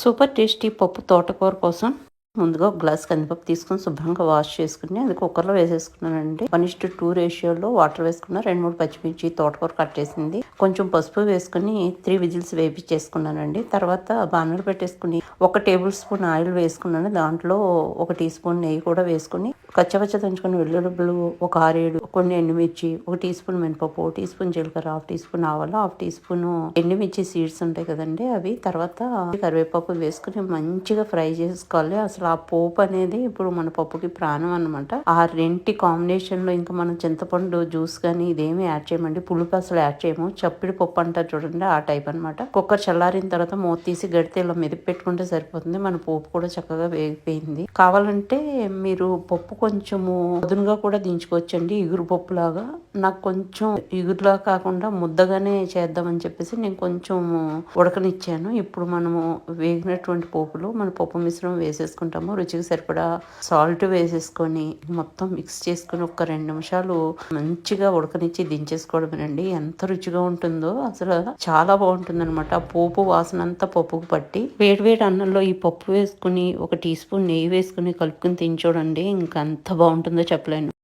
Super tasty పప్పు తోటకూర కోసం ముందుగా ఒక గ్లాస్ కందిపప్పు తీసుకొని శుభ్రంగా వాష్ చేసుకుని అది కుక్కర్లో వేసేసుకున్నానండి. వన్ ఇస్ టు టూ రేషియోలో వాటర్ వేసుకున్నా రెండు మూడు పచ్చిమిర్చి తోటకూర కట్టేసింది కొంచెం పసుపు వేసుకుని త్రీ విజిల్స్ వేపించేసుకున్నానండి. తర్వాత బాణలు పెట్టేసుకుని ఒక టేబుల్ స్పూన్ ఆయిల్ వేసుకున్నాను. దాంట్లో ఒక టీ స్పూన్ నెయ్యి కూడా వేసుకుని కచ్చపచ్చ దంచుకున్న వెల్లుల్లిపులు ఒక ఆరేడు కొన్ని ఎండుమిర్చి ఒక టీ స్పూన్ మినపప్పు ఒక టీ స్పూన్ జీలకర్ర హాఫ్ టీ స్పూన్ ఆవాలు హాఫ్ టీ స్పూన్ ఎండుమిర్చి సీడ్స్ ఉంటాయి కదండి అవి. తర్వాత కరివేపాకు వేసుకుని మంచిగా ఫ్రై చేసుకోవాలి. అసలు ఆ పోపు అనేది ఇప్పుడు మన పప్పుకి ప్రాణం అనమాట ఆ రెంటి కాంబినేషన్లో ఇంకా మనం చింతపండు జ్యూస్ కానీ ఇదేమి యాడ్ చేయమండి. పులుపు అసలు యాడ్ చేయము. చప్పిడి పప్పు అంటారు చూడండి ఆ టైప్ అన్నమాట. కుక్కర్ చల్లారిన తర్వాత మూత తీసి గడితే ఇలా మెదిపి పెట్టుకుంటే సరిపోతుంది. మన పోపు కూడా చక్కగా వేగిపోయింది. కావాలంటే మీరు పప్పు కొంచెము వదునుగా కూడా దించుకోవచ్చండి. ఇగురు లాగా నాకు కొంచెం ఇగురులా కాకుండా ముద్దగానే చేద్దామని చెప్పేసి నేను కొంచెం ఉడకనిచ్చాను. ఇప్పుడు మనము వేగినటువంటి పోపులు మన పప్పు మిశ్రమం వేసేసుకుంటాము. రుచికి సరిపడా సాల్ట్ వేసేసుకొని మొత్తం మిక్స్ చేసుకొని ఒక రెండు నిమిషాలు మంచిగా ఉడకనిచ్చి దించేసుకోవడమేనండి. ఎంత రుచిగా ఉంటుందో అసలు చాలా బాగుంటుంది అనమాట ఆ పోపు వాసన అంతా పప్పుకు పట్టి వేడివేడి అన్నంలో ఈ పప్పు వేసుకుని ఒక టీ స్పూన్ నెయ్యి వేసుకుని కలుపుకుని తినచూడండి ఇంకా ఎంత బాగుంటుందో చెప్పలేను.